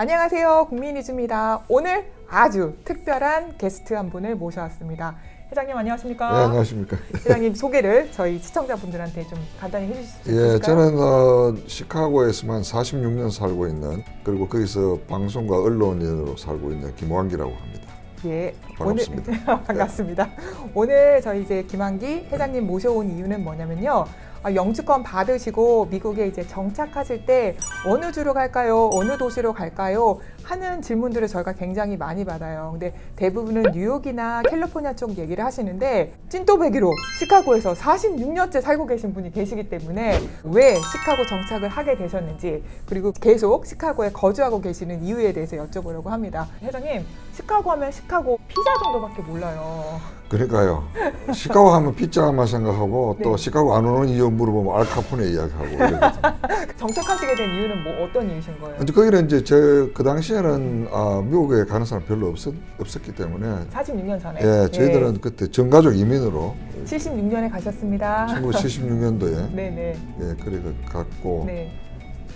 안녕하세요. 국민이주입니다. 오늘 아주 특별한 게스트 한 분을 모셔왔습니다. 회장님 안녕하십니까? 네, 안녕하십니까. 회장님 소개를 저희 시청자분들한테 좀 간단히 해주실 수 예, 있을까요? 저는 어, 시카고에서만 46년 살고 있는 그리고 거기서 방송과 언론인으로 살고 있는 김광기라고 합니다. 예, 반갑습니다. 오늘 반갑습니다. 오늘 저희 이제 김한기 회장님 모셔온 이유는 뭐냐면요. 아, 영주권 받으시고 미국에 이제 정착하실 때 어느 주로 갈까요? 어느 도시로 갈까요? 하는 질문들을 저희가 굉장히 많이 받아요. 근데 대부분은 뉴욕이나 캘리포니아 쪽 얘기를 하시는데 찐또배기로 시카고에서 46년째 살고 계신 분이 계시기 때문에 왜 시카고 정착을 하게 되셨는지 그리고 계속 시카고에 거주하고 계시는 이유에 대해서 여쭤보려고 합니다. 회장님, 시카고 하면 시카고 피자 정도밖에 몰라요. 그러니까요. 시카고 하면 피자만 생각하고 또 네. 시카고 안 오는 이유 물어보면 알카포네 이야기하고. 정착하시게 된 이유는 뭐 어떤 이유신 거예요? 이제 거기는 이제 저그 당시에 는 아, 미국에 가는 사람 별로 없었, 없었기 때문에 46년 전에. 예, 저희들은 그때 전가족 이민으로 76년에 가셨습니다. 1976년도에 네네. 예, 그래 갔고 네.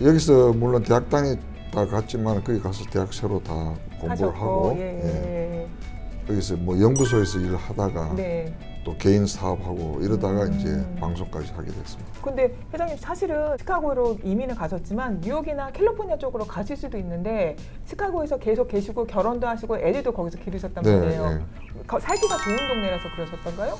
여기서 물론 대학 다니다 갔지만 거기 가서 대학 새로 다 공부를 하셨고, 하고 예. 예, 여기서 뭐 연구소에서 일을 하다가 네. 또 개인 사업하고 이러다가 음. 이제 방송까지 하게 됐습니다. 근데 회장님 사실은 시카고로 이민을 가셨지만 뉴욕이나 캘리포니아 쪽으로 가실 수도 있는데 시카고에서 계속 계시고 결혼도 하시고 애들도 거기서 기르셨단 네, 말이에요. 네. 거- 살기가 좋은 동네라서 그러셨던가요?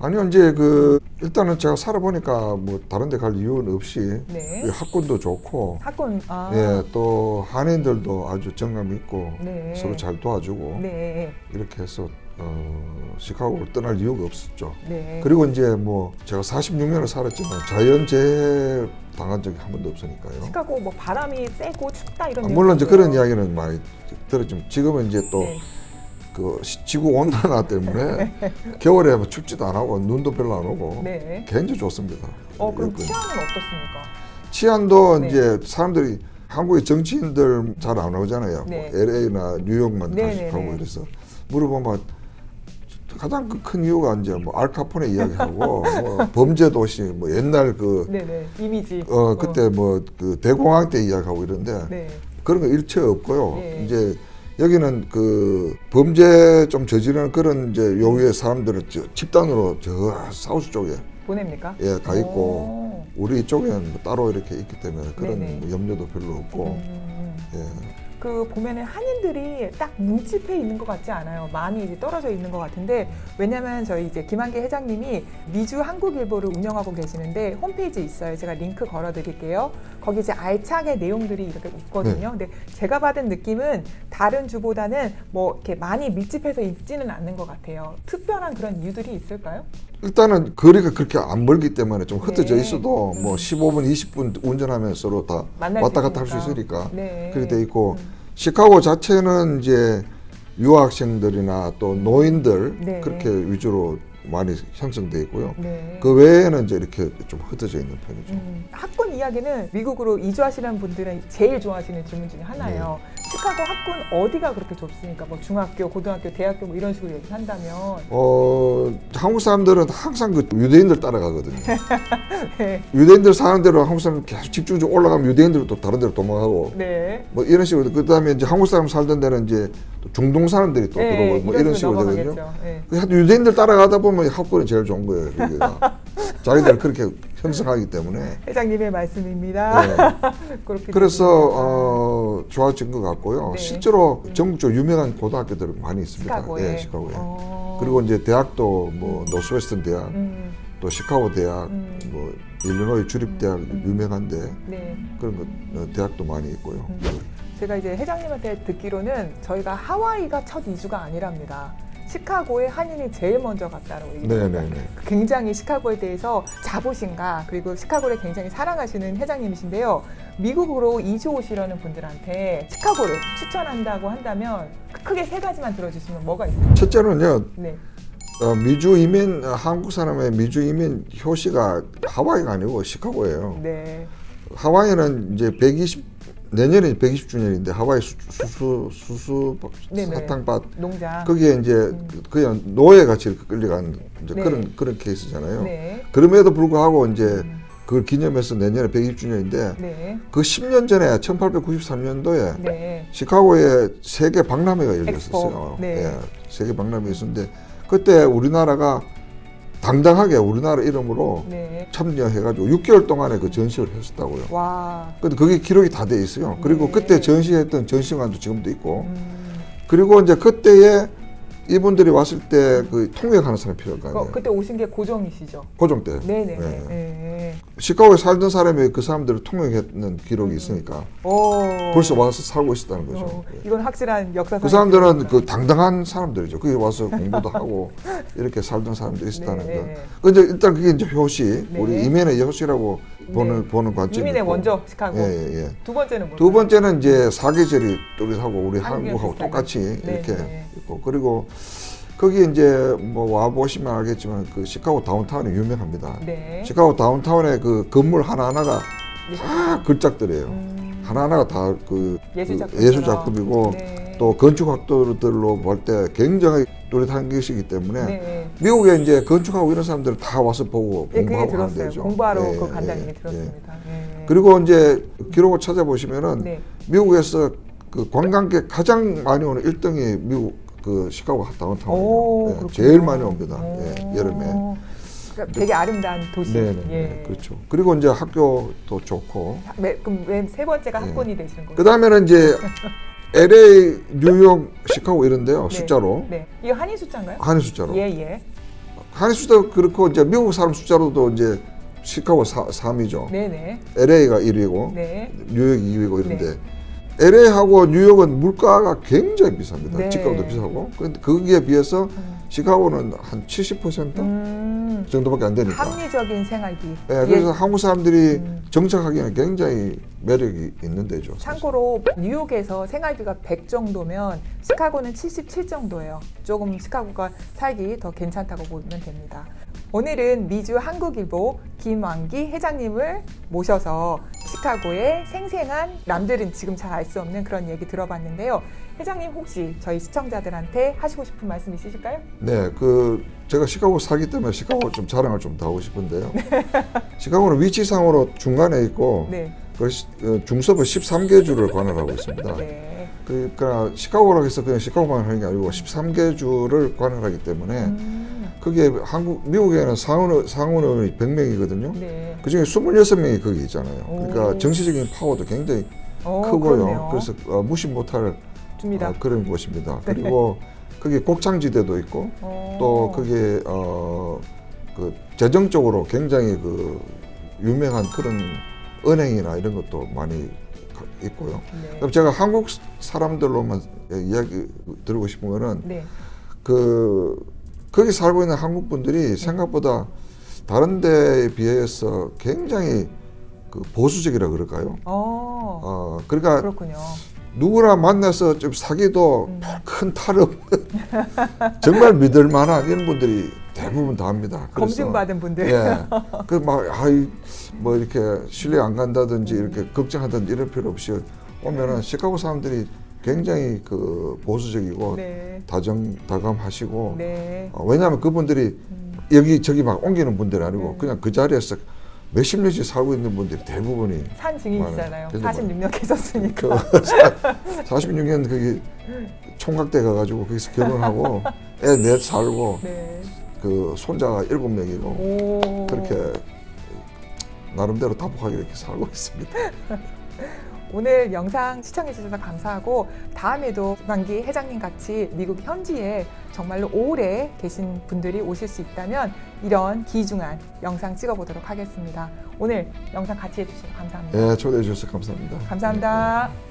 아니요 이제 그 일단은 제가 살아보니까 뭐 다른 데 갈 이유는 없이 네. 이 학군도 좋고 학군 아. 예, 또 한인들도 아주 정감 있고 네. 서로 잘 도와주고 네. 이렇게 해서 어, 시카고를 떠날 이유가 없었죠. 네. 그리고 이제 뭐 제가 46년을 살았지만 자연재해 당한 적이 한 번도 없으니까요. 시카고 뭐 바람이 세고 춥다 이런 아, 물론 이제 그런. 이야기는 많이 들었지만 지금은 이제 또 네. 그 시- 지구 온난화 때문에 겨울에 뭐 춥지도 안 하고 눈도 별로 안 오고 네. 굉장히 좋습니다. 어 그럼 여건이. 치안은 어떻습니까? 치안도 네. 이제 사람들이 한국의 정치인들 잘 안 오잖아요. 네. 뭐 LA나 뉴욕만 네, 다시 네, 가고 네. 이래서 물어보면 가장 그큰 이유가 이제 뭐 알카포네 이야기하고 뭐 범죄 도시 뭐 옛날 그 네네 이미지. 어, 그때 뭐그 대공황 때 이야기하고 이런데 네. 그런 거 일체 없고요. 네. 이제 여기는 그 범죄 좀 저지르는 그런 이제 요구의 사람들은 저 집단으로 저 사우스 쪽에 보냅니까? 예, 가 있고 오. 우리 쪽에는 뭐 따로 이렇게 있기 때문에 그런 네네. 뭐 염려도 별로 없고 음, 예. 그 보면은 한인들이 딱 뭉집해 있는 것 같지 않아요. 많이 이제 떨어져 있는 것 같은데 왜냐면 저희 이제 김한기 회장님이 미주 한국일보를 운영하고 계시는데 홈페이지 있어요. 제가 링크 걸어드릴게요. 거기 이제 알차게 내용들이 이렇게 있거든요. 근데 제가 받은 느낌은 다른 주보다는 뭐 이렇게 많이 밀집해서 있지는 않는 것 같아요. 특별한 그런 이유들이 있을까요? 일단은 거리가 그렇게 안 멀기 때문에 좀 흩어져 네. 있어도 뭐 음. 15분, 20분 운전하면 서로 다 만날 왔다 수 갔다 할 수 있으니까. 있으니까 네. 그렇게 돼 있고 음. 시카고 자체는 이제 유학생들이나 또 노인들 네. 그렇게 위주로 많이 형성돼 있고요. 네. 그 외에는 이제 이렇게 좀 흩어져 있는 편이죠. 음, 학군 이야기는 미국으로 이주하시는 분들은 제일 좋아하시는 질문 중에 하나예요. 네. 시카고 학군 어디가 그렇게 좁습니까? 뭐 중학교, 고등학교, 대학교 뭐 이런 식으로 얘기한다면 어, 한국 사람들은 항상 그 유대인들 따라가거든요. 네. 유대인들 사는 대로 한국 사람 계속 집중적으로 올라가면 유대인들은 또 다른 데로 도망가고 네. 뭐 이런 식으로 그 다음에 이제 한국 사람 살던 데는 이제 또 중동 사람들이 또 네, 들어오고 뭐 이런 식으로 되거든요. 넘어가겠죠. 네. 그 하여튼 유대인들 따라가다 보면 학군이 제일 좋은 거예요. 여기가 자기들 그렇게 형성하기 때문에. 회장님의 말씀입니다. 네. 그렇게 그래서 됩니다. 어, 좋아진 것 같고요. 네. 실제로 전국적으로 유명한 고등학교들 많이 있습니다. 시카고에. 예, 시카고에. 어. 그리고 이제 대학도 뭐 노스웨스턴 대학, 음, 또 시카고 대학, 음. 뭐 일리노이 주립 대학 유명한데 네. 그런 거 어, 대학도 많이 있고요. 음. 제가 이제 회장님한테 듣기로는 저희가 하와이가 첫 이주가 아니랍니다. 시카고에 한인이 제일 먼저 갔다고 얘기해요. 네네네. 굉장히 시카고에 대해서 자부심과 그리고 시카고를 굉장히 사랑하시는 회장님이신데요. 미국으로 이주 오시려는 분들한테 시카고를 추천한다고 한다면 크게 세 가지만 들어주시면 뭐가 있을까요? 첫째는요, 네. 어, 미주 이민 어, 한국 사람의 미주 이민 효시가 하와이가 아니고 시카고예요. 네. 하와이는 이제 120 내년에 120주년인데 하와이 수, 수수 수수 네네. 사탕밭 농장. 거기에 이제 그냥 노예 같이 이렇게 끌려간 이제 네. 그런 그런 케이스잖아요. 네. 그럼에도 불구하고 이제 음. 그걸 기념해서 내년에 120주년인데 네. 그 10년 전에 1893년도에 네. 시카고에 세계 박람회가 열렸었어요. 네. 예, 세계 박람회 있었는데 그때 우리나라가 당당하게 우리나라 이름으로 네. 참여해가지고 6개월 동안에 그 전시를 했었다고요. 와. 근데 그게 기록이 다 돼 있어요. 그리고 네. 그때 전시했던 전시관도 지금도 있고 음. 그리고 이제 그때에 이분들이 왔을 때 그 통역하는 사람이 필요할 거 그, 아니에요. 그때 오신 게 고종이시죠? 고종 때. 네네. 예. 네. 시카고에 살던 사람이 그 사람들을 통역했는 기록이 있으니까 오. 벌써 와서 살고 있었다는 거죠. 어, 이건 확실한 역사상. 그 사람들은 그 당당한 사람들이죠. 거기 와서 공부도 하고 이렇게 살던 사람들이 있었다는 네. 거. 근데 일단 그게 이제 효시, 네. 우리 이면의 효시라고 보는 네. 보는 관점이 이민의 있고. 원조 시카고. 예, 예, 예. 두 번째는 뭐? 두 번째는 이제 사계절이 뚜렷하고 우리 한국하고 비슷하게. 똑같이 네, 이렇게 네. 있고 그리고 거기 이제 뭐와 보시면 알겠지만 그 시카고 다운타운이 유명합니다. 네. 시카고 다운타운의 그 건물 하나 하나가 다 걸작들이에요. 음, 하나 하나가 다 그 예술 작품. 예술 작품이고 네. 또 건축학도들로 볼 때 굉장히 뚜렷한 것이기 때문에 네. 미국에 이제 건축하고 이런 사람들 다 와서 보고 예, 그게 공부하고 들었어요. 데죠. 공부하러 예, 그 예, 간다는 예, 얘기 들었습니다. 네. 그리고 이제 기록을 찾아보시면은 네. 미국에서 그 관광객 가장 많이 오는 1등이 미국 그 시카고 오, 다운타운이에요. 예, 그렇군요. 제일 많이 옵니다. 오. 예, 여름에. 그러니까 되게 아름다운 도시. 네, 네, 예. 네, 그렇죠. 그리고 이제 학교도 좋고. 매- 그럼 맨세 번째가 예. 학번이 되시는 거예요? 그 다음에는 이제 LA, 뉴욕, 시카고 이런데요. 네. 숫자로. 네. 이거 한인 숫자인가요? 한인 숫자로. 예, 예. 한인 숫자도 그렇고 이제 미국 사람 숫자로도 이제 시카고 사, 3위죠. 네, 네. LA가 1위고 네. 뉴욕이 2위고 이런데 LA하고 뉴욕은 물가가 굉장히 비쌉니다. 네. 집값도 비싸고. 근데 거기에 비해서 음. 시카고는 한 70% 음. 정도밖에 안 되니까. 합리적인 생활비. 예, 그래서 한국 사람들이 음. 정착하기에는 굉장히 매력이 있는 데죠. 사실. 참고로 뉴욕에서 생활비가 100 정도면 시카고는 77 정도예요. 조금 시카고가 살기 더 괜찮다고 보면 됩니다. 오늘은 미주 한국일보 김왕기 회장님을 모셔서 시카고의 생생한 남들은 지금 잘 알 수 없는 그런 얘기 들어봤는데요. 회장님 혹시 저희 시청자들한테 하시고 싶은 말씀 있으실까요? 네, 그 제가 시카고 살기 때문에 시카고 좀 자랑을 좀 더 하고 싶은데요. 시카고는 위치상으로 중간에 있고 네. 그 시- 어, 중서부 13개 주를 관할하고 있습니다. 네. 그러니까 시카고라고 해서 그냥 시카고만 하는 게 아니고 13개 주를 관할하기 때문에 음, 그게 한국 미국에는 상원 상원 의원이 100명이거든요. 네. 그중에 26명이 거기 있잖아요. 오. 그러니까 정치적인 파워도 굉장히 어, 크고요. 그렇네요. 그래서 어, 무시 못할. 어, 그런 곳입니다. 그리고 거기 곡창지대도 있고 어. 또 그게 어, 그 재정적으로 굉장히 그 유명한 그런 은행이나 이런 것도 많이 가- 있고요. 네. 그럼 제가 한국 사람들로만 이야기 드리고 싶은 거는 네. 그 거기 살고 있는 한국 분들이 생각보다 다른 데에 비해서 굉장히 그 보수적이라 그럴까요? 어. 어 그러니까 그렇군요. 누구나 만나서 좀 사귀도 음. 큰 탈 없는 정말 믿을 만한 이런 분들이 대부분 다 합니다. 검증받은 분들. 예. 그막 아이 뭐 이렇게 신뢰 안 간다든지 이렇게 걱정하든지 이럴 필요 없이 오면은 시카고 사람들이 굉장히 그 보수적이고 네. 다정 다감하시고 네. 어, 왜냐하면 그분들이 음. 여기 저기 막 옮기는 분들이 아니고 네. 그냥 그 자리에서 몇십 년씩 살고 있는 분들이 대부분이 산 증인이잖아요. 그래서 46년 계셨으니까. 그 46년 거기 총각대 가가지고 거기서 결혼하고 애 넷 살고 네. 그 손자가 일곱 명이고 오. 그렇게 나름대로 다복하게 이렇게 살고 있습니다. 오늘 영상 시청해 주셔서 감사하고 다음에도 김한기 회장님 같이 미국 현지에 정말로 오래 계신 분들이 오실 수 있다면 이런 귀중한 영상 찍어보도록 하겠습니다. 오늘 영상 같이 해주셔서 감사합니다. 예, 초대해 주셔서 감사합니다. 감사합니다.